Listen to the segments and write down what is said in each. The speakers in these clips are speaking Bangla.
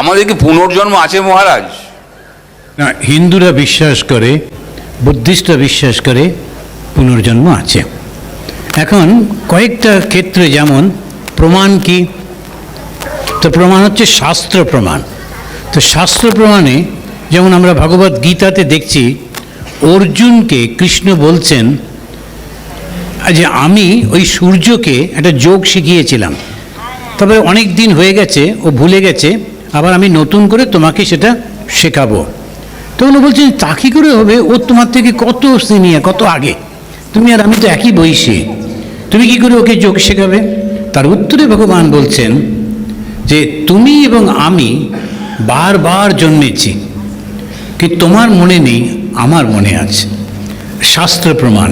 আমাদের কি পুনর্জন্ম আছে মহারাজ? না, হিন্দুরা বিশ্বাস করে, বুদ্ধিস্টরা বিশ্বাস করে পুনর্জন্ম আছে। এখন কয়েকটা ক্ষেত্রে যেমন, প্রমাণ কি? তো প্রমাণ হচ্ছে শাস্ত্র প্রমাণ। তো শাস্ত্র প্রমাণে যেমন আমরা ভগবত গীতাতে দেখছি, অর্জুনকে কৃষ্ণ বলছেন যে আমি ওই সূর্যকে একটা যোগ শিখিয়েছিলাম। তবে অনেক দিন হয়ে গেছে, ও ভুলে গেছে। আবার আমি নতুন করে তোমাকে সেটা শেখাবো। তখন বলছেন, তা কী করে হবে? ও তোমার থেকে কত সিনিয়র, কত আগে? তুমি আর আমি তো একই বয়সী। তুমি কি করে ওকে যোগ শেখাবে? তার উত্তরে ভগবান বলছেন যে, তুমি এবং আমি বারবার জন্মেছি কি তোমার মনে নেই, আমার মনে আছে। শাস্ত্র প্রমাণ।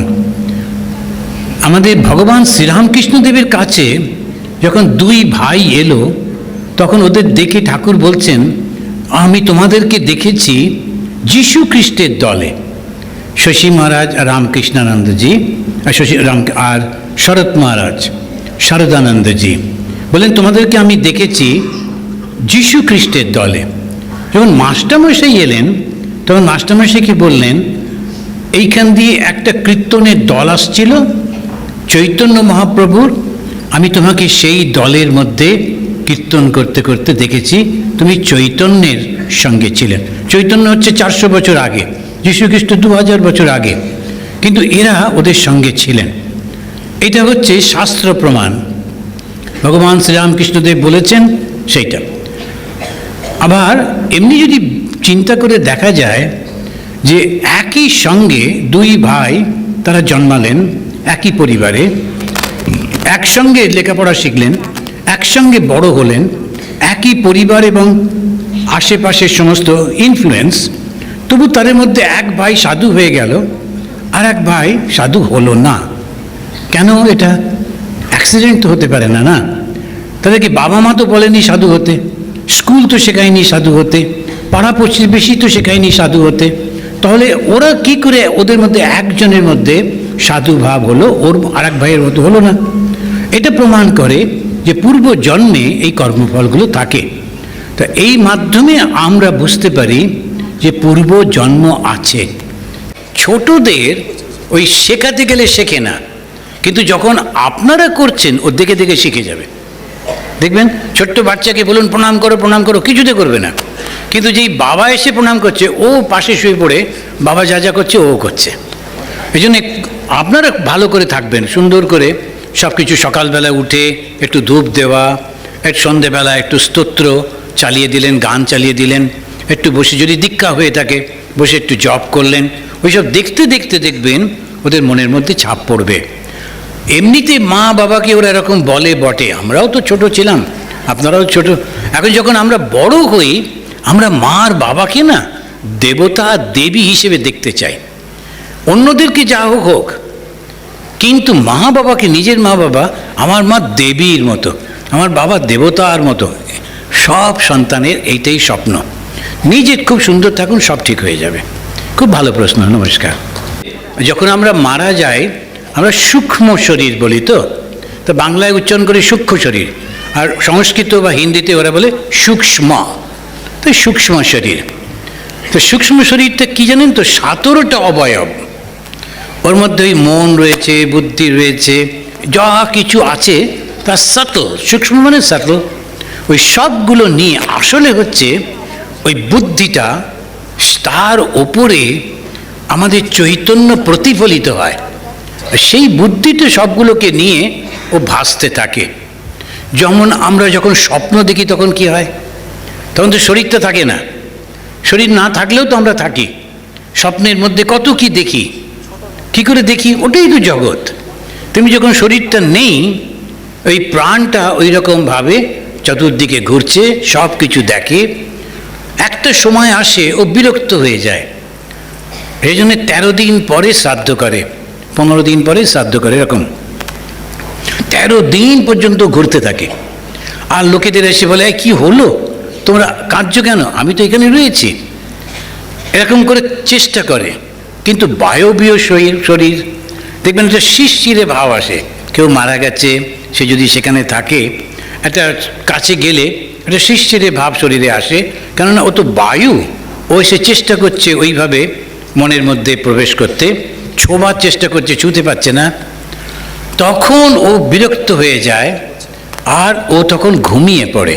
আমাদের ভগবান শ্রীরামকৃষ্ণদেবের কাছে যখন দুই ভাই এলো তখন ওদের দেখে ঠাকুর বলছেন, আমি তোমাদেরকে দেখেছি যীশু খ্রিস্টের দলে। শশী মহারাজ রামকৃষ্ণানন্দজি, আর শশী রাম আর শরৎ মহারাজ, শারদানন্দজি বলেন তোমাদেরকে আমি দেখেছি যীশু খ্রিস্টের দলে। যখন মাস্টারমশাই এলেন, তখন মাস্টারমশাইকে বললেন, এইখান দিয়ে একটা কীর্তনের দল আসছিল, চৈতন্য মহাপ্রভুর। আমি তোমাকে সেই দলের মধ্যে কীর্তন করতে করতে দেখেছি তুমি চৈতন্যের সঙ্গে ছিলেন। চৈতন্য হচ্ছে চারশো বছর আগে, যীশুখ্রিস্ট দু হাজার বছর আগে। কিন্তু এরা ওদের সঙ্গে ছিলেন। এটা হচ্ছে শাস্ত্র প্রমাণ। ভগবান শ্রীরামকৃষ্ণদেব বলেছেন সেইটা। আবার এমনি যদি চিন্তা করে দেখা যায় যে একই সঙ্গে দুই ভাই তারা জন্মালেন, একই পরিবারে, একসঙ্গে লেখাপড়া শিখলেন একসঙ্গে বড় হলেন একই পরিবার এবং আশেপাশের সমস্ত ইনফ্লুয়েন্স তবু তাদের মধ্যে এক ভাই সাধু হয়ে গেল আর এক ভাই সাধু হলো না। কেন এটা? অ্যাক্সিডেন্ট তো হতে পারে না না? তাদেরকে বাবা মা তো বলেনি সাধু হতে স্কুল তো শেখায়নি সাধু হতে, পাড়া প্রতিবেশী তো শেখায়নি সাধু হতে। তাহলে ওরা কি করে ওদের মধ্যে একজনের মধ্যে সাধু ভাব হলো, ওর আর এক ভাইয়ের মতো হলো না? এটা প্রমাণ করে যে পূর্ব জন্মে এই কর্মফলগুলো থাকে। তা এই মাধ্যমে আমরা বুঝতে পারি যে পূর্ব জন্ম আছে। ছোটদের ওই শেখাতে গেলে শেখে না। কিন্তু যখন আপনারা করছেন, ও দেখে দেখে শিখে যাবে। দেখবেন, ছোট্ট বাচ্চাকে বলুন, প্রণাম করো প্রণাম করো, কিছুতে করবে না। কিন্তু যেই বাবা এসে প্রণাম করছে, ও পাশে শুয়ে পড়ে, বাবা যা যা করছে, ও করছে। এই জন্য আপনারা ভালো করে থাকবেন, সুন্দর করে সব কিছু সকালবেলা উঠে একটু ধূপ দেওয়া, একটু সন্ধেবেলা একটু স্তোত্র চালিয়ে দিলেন, গান চালিয়ে দিলেন, একটু বসে যদি দীক্ষা হয়ে থাকে, বসে একটু জব করলেন, ওইসব দেখতে দেখতে দেখবেন ওদের মনের মধ্যে ছাপ পড়বে। এমনিতে মা বাবাকে ওরা এরকম বলে বটে, আমরাও তো ছোট ছিলাম, আপনারাও ছোট। এখন যখন আমরা বড় হই, আমরা মা আর বাবাকে না দেবতা দেবী হিসেবে দেখতে চাই। অন্যদেরকে যা হোক হোক কিন্তু মা বাবাকে, নিজের মা বাবা, আমার মা দেবীর মতো, আমার বাবা দেবতার মতো, সব সন্তানের এইটাই স্বপ্ন। নিজের খুব সুন্দর থাকুন, সব ঠিক হয়ে যাবে। খুব ভালো প্রশ্ন, নমস্কার। যখন আমরা মারা যাই, আমরা সূক্ষ্ম শরীর বলি তো তো বাংলায় উচ্চারণ করি সূক্ষ্ম শরীর, আর সংস্কৃত বা হিন্দিতে ওরা বলে সূক্ষ্ম। তো সূক্ষ্ম শরীর। তো সূক্ষ্ম শরীরটা কী জানেন তো, সতেরোটা অবয়ব। ওর মধ্যে ওই মন রয়েছে, বুদ্ধি রয়েছে, যা কিছু আছে, তা সাটল সূক্ষ্ম মানে সাটল ওই সবগুলো নিয়ে আসলে হচ্ছে ওই বুদ্ধিটা তার ওপরে আমাদের চৈতন্য প্রতিফলিত হয়। সেই বুদ্ধিটা সবগুলোকে নিয়ে ও ভাসতে থাকে। যেমন আমরা যখন স্বপ্ন দেখি তখন কি হয়? তখন তো শরীরটা থাকে না। শরীর না থাকলেও তো আমরা থাকি। স্বপ্নের মধ্যে কত কি দেখি? কি করে দেখি? ওটাই তো জগৎ। তুমি যখন শরীরটা নেই ওই প্রাণটা ওই রকমভাবে চতুর্দিকে ঘুরছে সব কিছু দেখে একটা সময় আসে ও বিরক্ত হয়ে যায়। এই জন্য তেরো দিন পরে শ্রাদ্ধ করে পনেরো দিন পরে শ্রাদ্ধ করে এরকম। তেরো দিন পর্যন্ত ঘুরতে থাকে। আর লোকেদের এসে বলে "এই, কি হলো? তোমরা কার্য কেন? আমি তো এখানে রয়েছি। এরকম করে চেষ্টা করে। কিন্তু বায়বীয় শরীর শরীর, দেখবেন একটা শিরশিরে ভাব আসে। কেউ মারা গেছে, সে যদি সেখানে থাকে, একটা কাছে গেলে একটা শিষ্যের ভাব শরীরে আসে, কেননা ও তো বায়ু, ও সে চেষ্টা করছে ওইভাবে মনের মধ্যে প্রবেশ করতে, ছোবার চেষ্টা করছে, ছুঁতে পারছে না। তখন ও বিরক্ত হয়ে যায়, আর ও তখন ঘুমিয়ে পড়ে।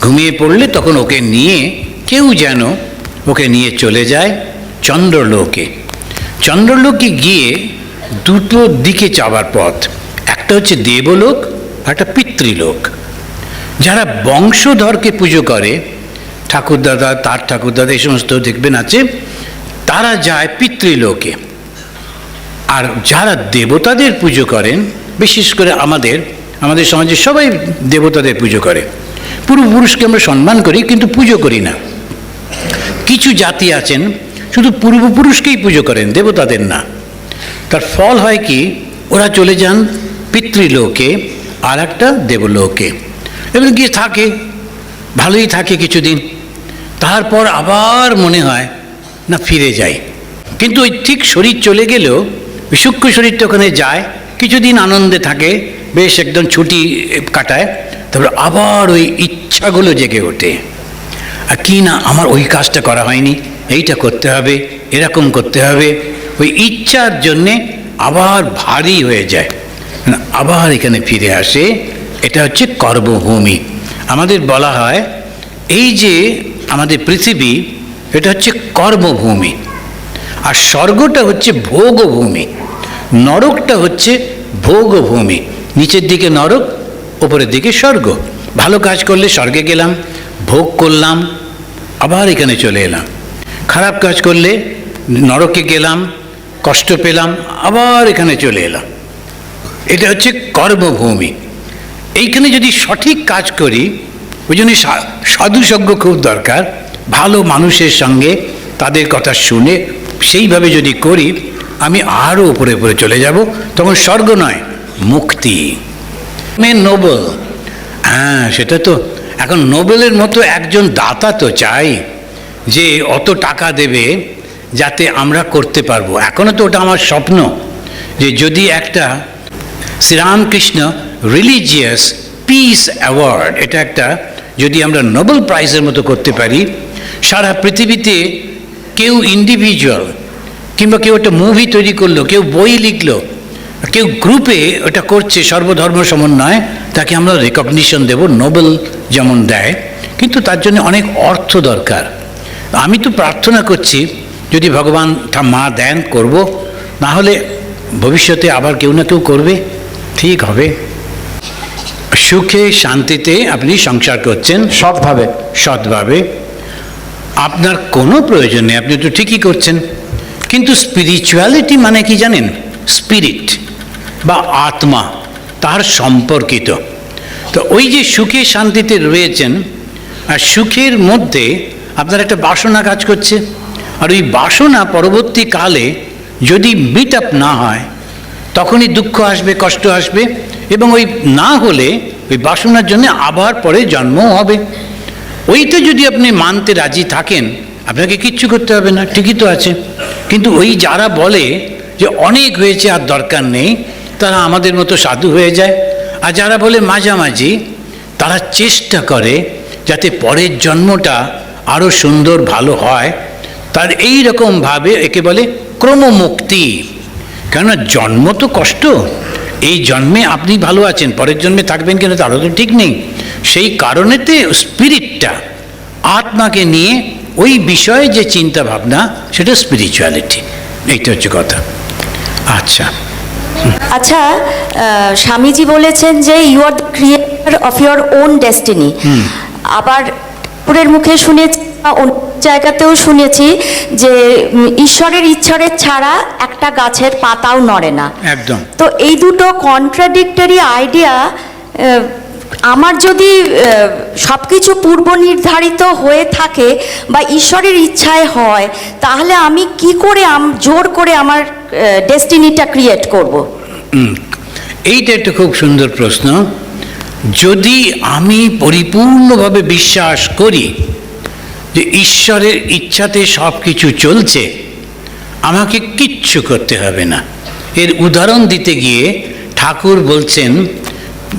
ঘুমিয়ে পড়লে তখন ওকে নিয়ে কেউ যেন ওকে নিয়ে চলে যায় চন্দ্রলোকে। চন্দ্রলোকে গিয়ে দুটো দিকে যাওয়ার পথ। একটা হচ্ছে দেবলোক একটা পিতৃলোক। যারা বংশধরকে পুজো করে, ঠাকুরদাদা, তার ঠাকুরদাদা, এই সমস্ত দেখবেন আছে, তারা যায় পিতৃলোকে। আর যারা দেবতাদের পুজো করেন, বিশেষ করে আমাদের আমাদের সমাজে সবাই দেবতাদের পুজো করে। পূর্বপুরুষকে আমরা সম্মান করি, কিন্তু পুজো করি না। কিছু জাতি আছেন শুধু পূর্বপুরুষকেই পুজো করেন, দেবতাদের না। তার ফল হয় কি, ওরা চলে যান পিতৃলোকে আর একটা দেবলোকে। এবার গিয়ে থাকে, ভালোই থাকে কিছুদিন। তারপর আবার মনে হয়, না, ফিরে যাই। কিন্তু ওই ঠিক শরীর চলে গেলেও সূক্ষ্ম শরীরটা ওখানে যায়, কিছুদিন আনন্দে থাকে, বেশ একদম ছুটি কাটায়, তারপর আবার ওই ইচ্ছাগুলো জেগে ওঠে। আর কি না, আমার ওই কাজটা করা হয়নি। এইটা করতে হবে, এরকম করতে হবে। ওই ইচ্ছার জন্যে আবার ভারী হয়ে যায়। মানে আবার এখানে ফিরে আসে, এটা হচ্ছে কর্মভূমি। আমাদের বলা হয়, এই যে আমাদের পৃথিবী, এটা হচ্ছে কর্মভূমি। আর স্বর্গটা হচ্ছে ভোগভূমি, নরকটা হচ্ছে ভোগভূমি। নিচের দিকে নরক, ওপরের দিকে স্বর্গ। ভালো কাজ করলে স্বর্গে গেলাম, ভোগ করলাম, আবার এখানে চলে এলাম। খারাপ কাজ করলে নরকে গেলাম, কষ্ট পেলাম, আবার এখানে চলে এলাম। এটা হচ্ছে কর্মভূমি। এইখানে যদি সঠিক কাজ করি, ওই জন্য সাধুসজ্ঞ খুব দরকার। ভালো মানুষের সঙ্গে তাদের কথা শুনে সেইভাবে যদি করি, আমি আরও উপরে উপরে চলে যাব। তখন স্বর্গ নয়, মুক্তি। মে নোবেল। হ্যাঁ সেটা তো, এখন নোবেলের মতো একজন দাতা তো চাই। যে অত টাকা দেবে যাতে আমরা করতে পারব। এখনও তো ওটা আমার স্বপ্ন যে যদি একটা শ্রীরামকৃষ্ণ রিলিজিয়াস পিস অ্যাওয়ার্ড এটা একটা যদি আমরা নোবেল প্রাইজের মতো করতে পারি, সারা পৃথিবীতে কেউ ইন্ডিভিজুয়াল কিংবা কেউ একটা মুভি তৈরি করল, কেউ বই লিখলো, কেউ গ্রুপে ওটা করছে সর্বধর্ম সমন্বয়, তাকে আমরা রেকগনিশন দেব নোবেল যেমন দেয়। কিন্তু তার জন্য অনেক অর্থ দরকার। আমি তো প্রার্থনা করছি যদি ভগবান তা মা দেন করব না হলে ভবিষ্যতে আবার কেউ না কেউ করবে। ঠিক হবে। সুখে শান্তিতে আপনি সংসার করছেন। সৎভাবে। সৎভাবে। আপনার কোনো প্রয়োজন নেই আপনি তো ঠিকই করছেন। কিন্তু স্পিরিচুয়ালিটি মানে কি জানেন? স্পিরিট বা আত্মা তার সম্পর্কিত। তো ওই যে সুখে শান্তিতে রয়েছেন আর সুখের মধ্যে আপনার একটা বাসনা কাজ করছে। আর ওই বাসনা পরবর্তীকালে যদি মিট আপ না হয়, তখনই দুঃখ আসবে, কষ্ট আসবে এবং ওই না হলে ওই বাসনার জন্য আবার পরে জন্মও হবে। ওইটা যদি আপনি মানতে রাজি থাকেন, আপনাকে কিচ্ছু করতে হবে না, ঠিকই তো আছে। কিন্তু ওই যারা বলে যে অনেক হয়েছে আর দরকার নেই, তারা আমাদের মতো সাধু হয়ে যায়। আর যারা বলে মাঝামাঝি, তারা চেষ্টা করে যাতে পরের জন্মটা আরও সুন্দর ভালো হয় তার এই রকমভাবে একে বলে ক্রমমুক্তি। কেননা জন্ম তো কষ্ট। এই জন্মে আপনি ভালো আছেন পরের জন্মে থাকবেন কিনা তারও তো ঠিক নেই। সেই কারণেতে স্পিরিটটা আত্মাকে নিয়ে ওই বিষয়ে যে চিন্তা ভাবনা সেটা স্পিরিচুয়ালিটি এইটা হচ্ছে কথা। আচ্ছা। আচ্ছা স্বামীজি বলেছেন যে you are the creator of your own destiny আবার ঠাকুরের মুখে শুনেছি বা অন্য জায়গাতেও শুনেছি যে ঈশ্বরের ইচ্ছরের ছাড়া একটা গাছের পাতাও নড়ে না। একদম। তো এই দুটো কন্ট্রাডিক্টরি আইডিয়া আমার যদি সব কিছু পূর্ব নির্ধারিত হয়ে থাকে বা ঈশ্বরের ইচ্ছায় হয় তাহলে আমি কি করে আম- জোর করে আমার ডেস্টিনিটা ক্রিয়েট করব। এইটা একটা খুব সুন্দর প্রশ্ন। যদি আমি পরিপূর্ণভাবে বিশ্বাস করি যে ঈশ্বরের ইচ্ছাতে সব কিছু চলছে, আমাকে কিচ্ছু করতে হবে না। এর উদাহরণ দিতে গিয়ে ঠাকুর বলছেন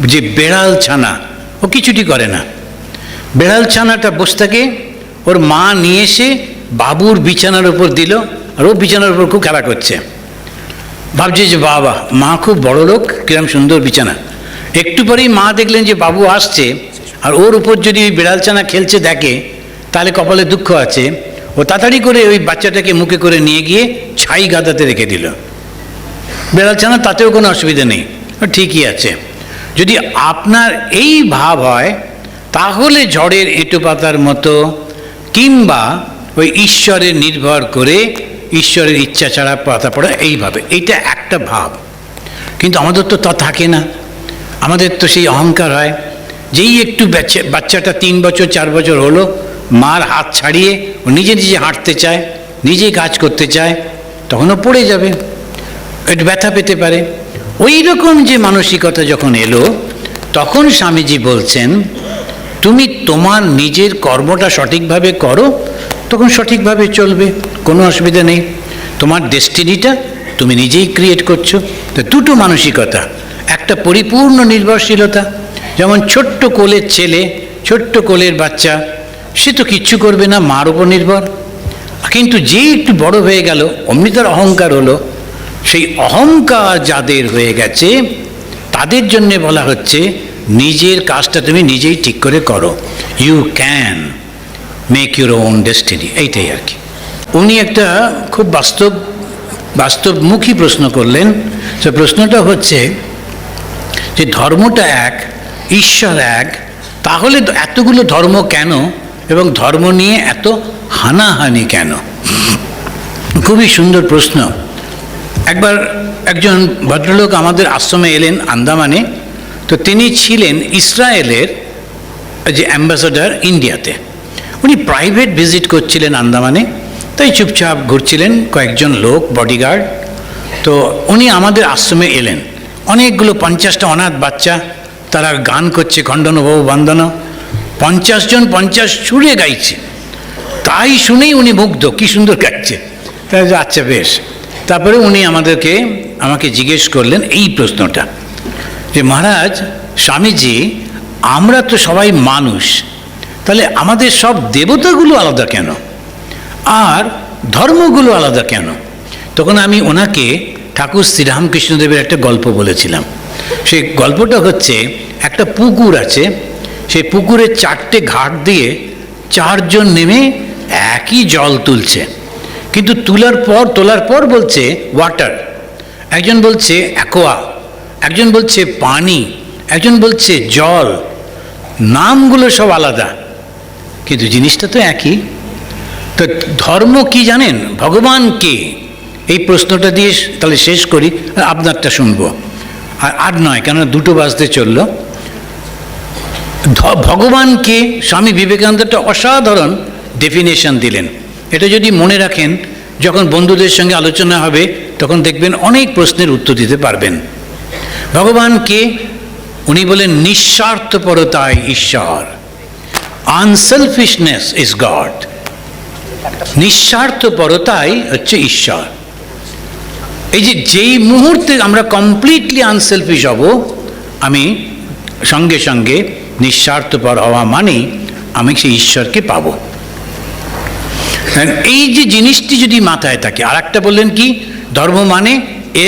যে বেড়াল ছানা, ও কিছুটি করে না। বেড়াল ছানাটা বসে থাকে, ওর মা নিয়ে এসে বাবুর বিছানার উপর দিল, আর ও বিছানার উপর খুব খেলা করছে। ভাবছে যে বাবা, মা খুব বড় লোক কিরম সুন্দর বিছানা। একটু পরেই মা দেখলেন যে বাবু আসছে, আর ওর উপর যদি ওই বিড়ালছানা খেলছে দেখে, তাহলে কপালে দুঃখ আছে। ও তাড়াতাড়ি করে ওই বাচ্চাটাকে মুখে করে নিয়ে গিয়ে ছাই গাদাতে রেখে দিল। বেড়ালছানা তাতেও কোনো অসুবিধা নেই ঠিকই আছে। যদি আপনার এই ভাব হয়, তাহলে ঝড়ের এঁটো পাতার মতো, কিংবা ওই ঈশ্বরের নির্ভর করে ঈশ্বরের ইচ্ছা ছাড়া পাতা পড়া, এইভাবে, এইটা একটা ভাব। কিন্তু আমাদের তো তা থাকে না। আমাদের তো সেই অহংকার হয়। যেই একটু বাচ্চা- বাচ্চাটা তিন বছর, চার বছর হলো, মার হাত ছাড়িয়ে ও নিজে নিজে হাঁটতে চায় নিজেই কাজ করতে চায়, তখনও পড়ে যাবে। একটু ব্যথা পেতে পারে। ওই রকম যে মানসিকতা যখন এলো, তখন স্বামীজি বলছেন, তুমি তোমার নিজের কর্মটা সঠিকভাবে করো, তখন সঠিকভাবে চলবে, কোনো অসুবিধা নেই। তোমার ডেস্টিনিটা তুমি নিজেই ক্রিয়েট করছ। তো দুটো মানসিকতা। একটা পরিপূর্ণ নির্ভরশীলতা। যেমন ছোট্ট কোলের ছেলে, ছোট্ট কোলের বাচ্চা, সে তো কিচ্ছু করবে না, মার উপর নির্ভর। কিন্তু যে একটু বড় হয়ে গেল, অমনি তার অহংকার হলো। সেই অহংকার যাদের হয়ে গেছে, তাদের জন্যে বলা হচ্ছে, নিজের কাজটা তুমি নিজেই ঠিক করে করো। You can make your own destiny এইটাই আর কি। উনি একটা খুব বাস্তব, বাস্তবমুখী প্রশ্ন করলেন। সে প্রশ্নটা হচ্ছে যে ধর্মটা এক, ঈশ্বর এক, তাহলে এতগুলো ধর্ম কেন এবং ধর্ম নিয়ে এত হানাহানি কেন? খুবই সুন্দর প্রশ্ন। একবার একজন ভদ্রলোক আমাদের আশ্রমে এলেন আন্দামানে, তো তিনি ছিলেন ইসরায়েলের যে অ্যাম্বাসাডার ইন্ডিয়াতে। উনি প্রাইভেট ভিজিট করছিলেন আন্দামানে, তাই চুপচাপ ঘুরছিলেন কয়েকজন লোক, বডিগার্ড। তো উনি আমাদের আশ্রমে এলেন। অনেকগুলো পঞ্চাশটা অনাথ বাচ্চা, তারা গান করছে খণ্ডনবাবু বন্দনা। পঞ্চাশ জন পঞ্চাশ সুরে গাইছে। তাই শুনেই উনি মুগ্ধ, কি সুন্দর তাই আচ্ছা বেশ। তারপরে উনি আমাদেরকে, আমাকে জিজ্ঞেস করলেন এই প্রশ্নটা। যে মহারাজ, স্বামীজি, আমরা তো সবাই মানুষ, তাহলে আমাদের সব দেবতাগুলো আলাদা কেন? আর ধর্মগুলো আলাদা কেন? তখন আমি ওনাকে ঠাকুর শ্রীরামকৃষ্ণদেবের একটা গল্প বলেছিলাম। সেই গল্পটা হচ্ছে, একটা পুকুর আছে, সেই পুকুরের চারটে ঘাট দিয়ে চারজন নেমে একই জল তুলছে। কিন্তু তোলার পর তোলার পর বলছে ওয়াটার একজন বলছে অ্যাকোয়া একজন বলছে পানি একজন বলছে জল নামগুলো সব আলাদা। কিন্তু জিনিসটা তো একই। তো ধর্ম কি জানেন? ভগবান কে? এই প্রশ্নটা দিয়ে তাহলে শেষ করি আপনারটা শুনব। আর আর নয়, কেননা দুটো বাজতে চলল। ভগবানকে স্বামী বিবেকানন্দ একটা অসাধারণ ডেফিনেশন দিলেন। এটা যদি মনে রাখেন, যখন বন্ধুদের সঙ্গে আলোচনা হবে, তখন দেখবেন অনেক প্রশ্নের উত্তর দিতে পারবেন। ভগবানকে উনি বলেন, নিঃস্বার্থপরতায় ঈশ্বর আনসেলফিশনেস ইজ গড নিঃস্বার্থপরতাই হচ্ছে ঈশ্বর। এই যে যেই মুহূর্তে আমরা কমপ্লিটলি আনসেলফিশ হব, আমি সঙ্গে সঙ্গে নিঃস্বার্থপর হওয়া মানেই আমি সেই ঈশ্বরকে পাবো। এই যে জিনিসটি যদি মাথায় থাকে আর একটা বললেন কি? ধর্ম মানে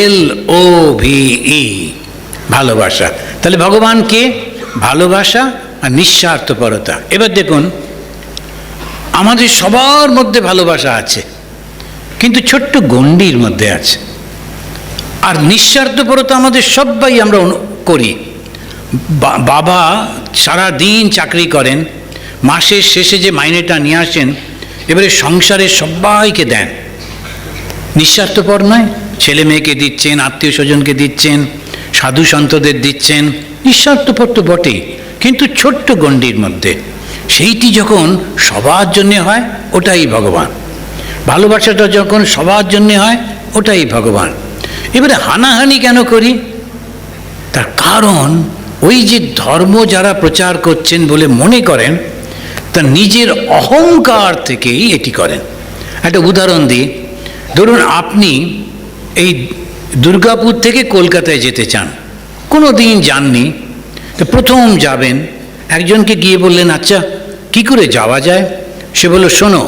এল ও ভি ই, ভালোবাসা। তাহলে ভগবানকে ভালোবাসা আর নিঃস্বার্থপরতা। এবার দেখুন, আমাদের সবার মধ্যে ভালোবাসা আছে, কিন্তু ছোট্ট গণ্ডির মধ্যে আছে। আর নিঃস্বার্থপরতা আমাদের সবাই আমরা করি। বাবা সারা দিন চাকরি করেন, মাসের শেষে যে মাইনেটা নিয়ে আসেন, এবারে সংসারের সবাইকে দেন। নিঃস্বার্থপর নয়, ছেলে মেয়েকে দিচ্ছেন, আত্মীয় স্বজনকে দিচ্ছেন, সাধু সন্তদের দিচ্ছেন, নিঃস্বার্থপর তো বটেই, কিন্তু ছোট্ট গণ্ডির মধ্যে। সেইটি যখন সবার জন্যে হয়, ওটাই ভগবান। ভালোবাসাটা যখন সবার জন্যে হয়, ওটাই ভগবান। এবারে হানাহানি কেন করি? তার কারণ ওই যে ধর্ম যারা প্রচার করছেন বলে মনে করেন তা নিজের অহংকার থেকেই এটি করেন। একটা উদাহরণ দিই, ধরুন আপনি এই দুর্গাপুর থেকে কলকাতায় যেতে চান, কোনো দিন যাননি, তো প্রথম যাবেন, একজনকে গিয়ে বললেন আচ্ছা কি করে যাওয়া যায়? সে বলল, শোনো,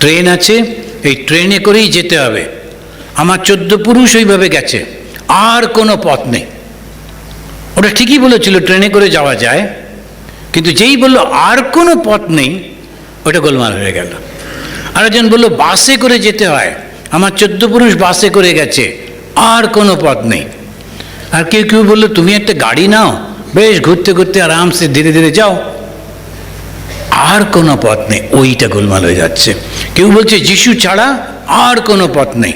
ট্রেন আছে, এই ট্রেনে করেই যেতে হবে। আমার চোদ্দ পুরুষ ওইভাবে গেছে, আর কোনো পথ নেই। ওটা ঠিকই বলেছিল, ট্রেনে করে যাওয়া যায়, কিন্তু যেই বলল আর কোনো পথ নেই ওটা গোলমাল হয়ে গেল। আরেকজন বলল, বাসে করে যেতে হয়, আমার চোদ্দ পুরুষ বাসে করে গেছে, আর কোনো পথ নেই। আর কেউ কেউ বলল, তুমি একটা গাড়ি নাও, বেশ ঘুরতে ঘুরতে আরামসে ধীরে ধীরে যাও। আর কোনো পথ নেই, ওইটা গোলমাল হয়ে যাচ্ছে। কেউ বলছে, যিশু ছাড়া আর কোনো পথ নেই।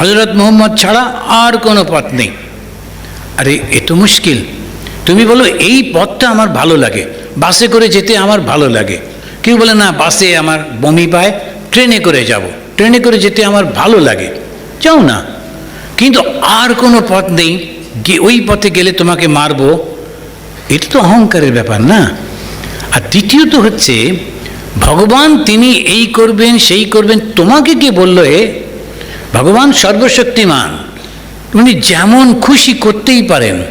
হজরত মোহাম্মদ ছাড়া আর কোনো পথ নেই। আরে, এ তো মুশকিল। তুমি বলো, এই পথটা আমার ভালো লাগে। বাসে করে যেতে আমার ভালো লাগে। কেউ বলে, না, বাসে আমার বমি পায়, ট্রেনে করে যাব। ট্রেনে করে যেতে আমার ভালো লাগে। যাও না। কিন্তু আর কোনো পথ নেই। ওই পথে গেলে তোমাকে মারবো। এটা তো অহংকারের ব্যাপার না। আর দ্বিতীয়ত হচ্ছে, ভগবান তিনি এই করবেন, সেই করবেন। তোমাকে কে বলল এ? ভগবান সর্বশক্তিমান। উনি যেমন খুশি করতেই পারেন,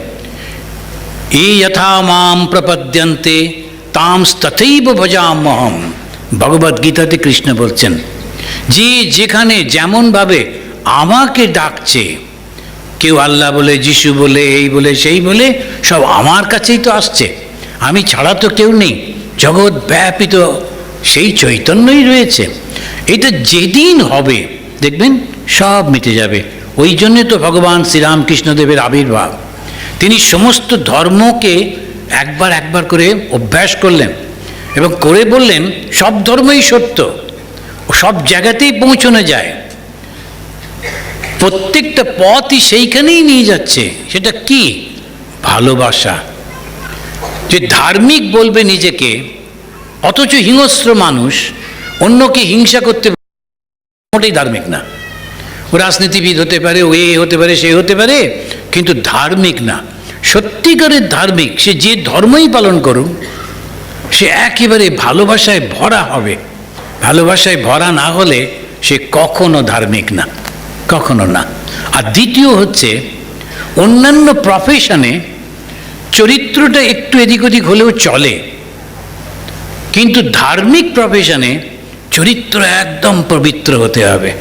এই যথা মাম প্রপদ্যন্তে, তাম তথৈব ভজামহম ভগবদ গীতাতে কৃষ্ণ বলছেন, যে যেখানে যেমনভাবে আমাকে ডাকছে, কেউ আল্লাহ বলে, যিশু বলে, এই বলে, সেই বলে, সব আমার কাছেই তো আসছে। আমি ছাড়া তো কেউ নেই। জগৎ ব্যাপিত সেই চৈতন্যই রয়েছে। এটা যেদিন হবে দেখবেন সব মিটে যাবে। ওই জন্যে তো ভগবান শ্রীরামকৃষ্ণদেবের আবির্ভাব। তিনি সমস্ত ধর্মকে একবার একবার করে অভ্যাস করলেন এবং করে বললেন, সব ধর্মই সত্য, সব জায়গাতেই পৌঁছানো যায়। প্রত্যেকটা পথই সেইখানেই নিয়ে যাচ্ছে। সেটা কি? ভালোবাসা। যে ধার্মিক বলবে নিজেকে, অথচ হিংস্র মানুষ অন্যকে হিংসা করতে মোটেই ধার্মিক না। ও রাজনীতিবিদ হতে পারে, ও এ হতে পারে, সে হতে পারে, কিন্তু ধার্মিক না। সত্যিকারের ধার্মিক, সে যে ধর্মই পালন করুক, সে একেবারে ভালোবাসায় ভরা হবে। ভালোবাসায় ভরা না হলে সে কখনো ধার্মিক না, কখনো না। আর দ্বিতীয় হচ্ছে, অন্যান্য প্রফেশনে চরিত্রটা একটু এদিক ওদিক হলেও চলে। কিন্তু ধার্মিক প্রফেশনে চরিত্র একদম পবিত্র হতে হবে।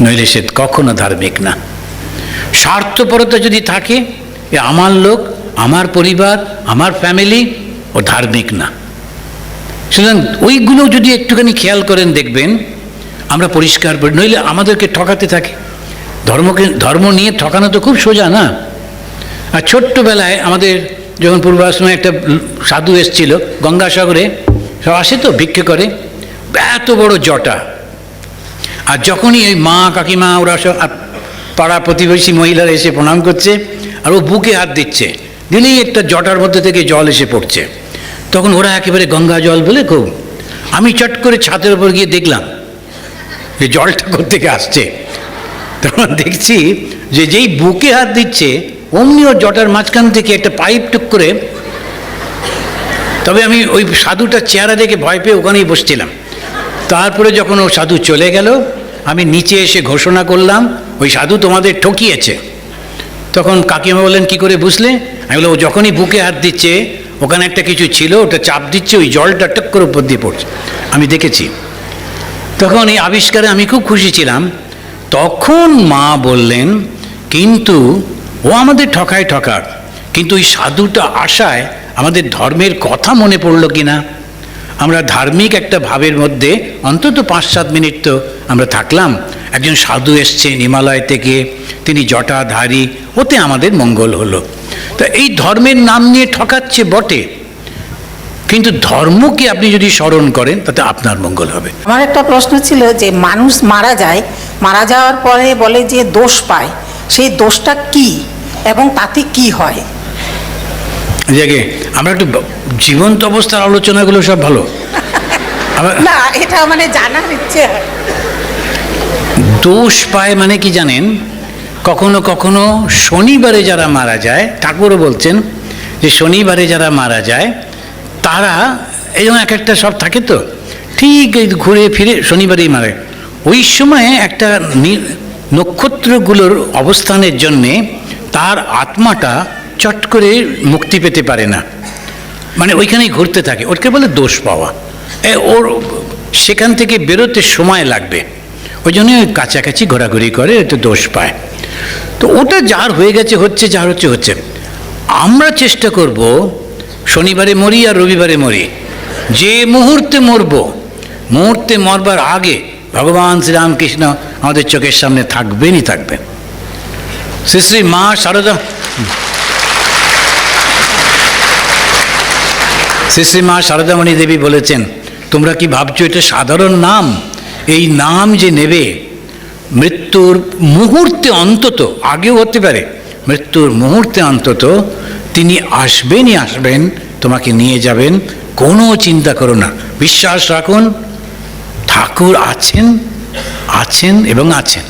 নইলে সে কখনো ধার্মিক না। স্বার্থপরতা যদি থাকে, এ আমার লোক, আমার পরিবার, আমার ফ্যামিলি ও ধার্মিক না। সুতরাং ওইগুলো যদি একটুখানি খেয়াল করেন, দেখবেন আমরা পরিষ্কার করি নইলে আমাদেরকে ঠকাতে থাকে। ধর্মকে, ধর্ম নিয়ে ঠকানো তো খুব সোজা না। আর ছোট্টবেলায় আমাদের যখন পূর্বাশ্রমে একটা সাধু এসছিল, গঙ্গাসাগরে সব আসে তো ভিক্ষে করে। এত বড় জটা। আর যখনই ওই মা কাকিমা, ওরা সব পাড়া প্রতিবেশী মহিলারা এসে প্রণাম করছে, আর ও বুকে হাত দিচ্ছে, দিলেই একটা জটার মধ্যে থেকে জল এসে পড়ছে। তখন ওরা একেবারে গঙ্গা জল বলে খুব, আমি চট করে ছাদের উপর গিয়ে দেখলাম, যে জলটা কোথা থেকে আসছে। তখন দেখছি যে যেই বুকে হাত দিচ্ছে, অমনি ওর জটার মাঝখান থেকে একটা পাইপ টুক করে, তবে আমি ওই সাধুটার চেহারা দেখে ভয় পেয়ে ওখানেই বসছিলাম। তারপরে যখন ও সাধু চলে গেল, আমি নিচে এসে ঘোষণা করলাম, ওই সাধু তোমাদের ঠকিয়েছে। তখন কাকিমা বললেন, কি করে বুঝলে? আমি বললাম, ও যখনই বুকে হাত দিচ্ছে, ওখানে একটা কিছু ছিল, ওটা চাপ দিচ্ছে, ওই জলটা টক করে উপর দিয়ে পড়ছে। আমি দেখেছি। তখন এই আবিষ্কারে আমি খুব খুশি ছিলাম। তখন মা বললেন, কিন্তু ও আমাদের ঠকায় ঠকার, কিন্তু ওই সাধুটা আশায় আমাদের ধর্মের কথা মনে পড়ল কি না আমরা ধার্মিক একটা ভাবের মধ্যে অন্তত পাঁচ সাত মিনিট তো আমরা থাকলাম। একজন সাধু এসছেন হিমালয় থেকে, তিনি জটাধারী, ওতে আমাদের মঙ্গল হলো। তা এই ধর্মের নাম নিয়ে ঠকাচ্ছে বটে। কিন্তু ধর্মকে আপনি যদি স্মরণ করেন, তাতে আপনার মঙ্গল হবে। আমার একটা প্রশ্ন ছিল যে মানুষ মারা যায়, মারা যাওয়ার পরে বলে যে দোষ পায়, সেই দোষটা কি এবং তাতে কি হয়? জায়গায় আমরা একটু জীবন্ত অবস্থার আলোচনাগুলো সব ভালো। না এটা মানে জানার ইচ্ছে দোষ পায় মানে কি জানেন? কখনো কখনো শনিবারে যারা মারা যায় ঠাকুরও বলছেন যে শনিবারে যারা মারা যায় তারা এরকম এক একটা সব থাকে তো ঠিক এই ঘুরে ফিরে শনিবারেই মারে। ওই সময় একটা নক্ষত্রগুলোর অবস্থানের জন্যে তার আত্মাটা চট করে মুক্তি পেতে পারে না। মানে ওইখানেই ঘুরতে থাকে। ওকে বলে দোষ পাওয়া। ওর সেখান থেকে বেরোতে সময় লাগবে। ওই জন্য কাছাকাছি ঘোরাঘুরি করে তো দোষ পায়। তো ওটা যার হয়ে গেছে, হচ্ছে, যার হচ্ছে হচ্ছে। আমরা চেষ্টা করব শনিবারে মরি আর রবিবারে মরি। যে মুহূর্তে মরব, মুহূর্তে মরবার আগে ভগবান শ্রীরামকৃষ্ণ আমাদের চোখের সামনে থাকবেনই থাকবেন। শ্রী শ্রী মা শারদা শ্রী শ্রী মা শারদামণি দেবী বলেছেন, তোমরা কি ভাবছ এটা সাধারণ নাম? এই নাম যে নেবে, মৃত্যুর মুহূর্তে অন্তত, আগেও হতে পারে, মৃত্যুর মুহূর্তে অন্তত তিনি আসবেনই আসবেন, তোমাকে নিয়ে যাবেন, কোনো চিন্তা করো না। বিশ্বাস রাখুন, ঠাকুর আছেন আছেন এবং আছেন।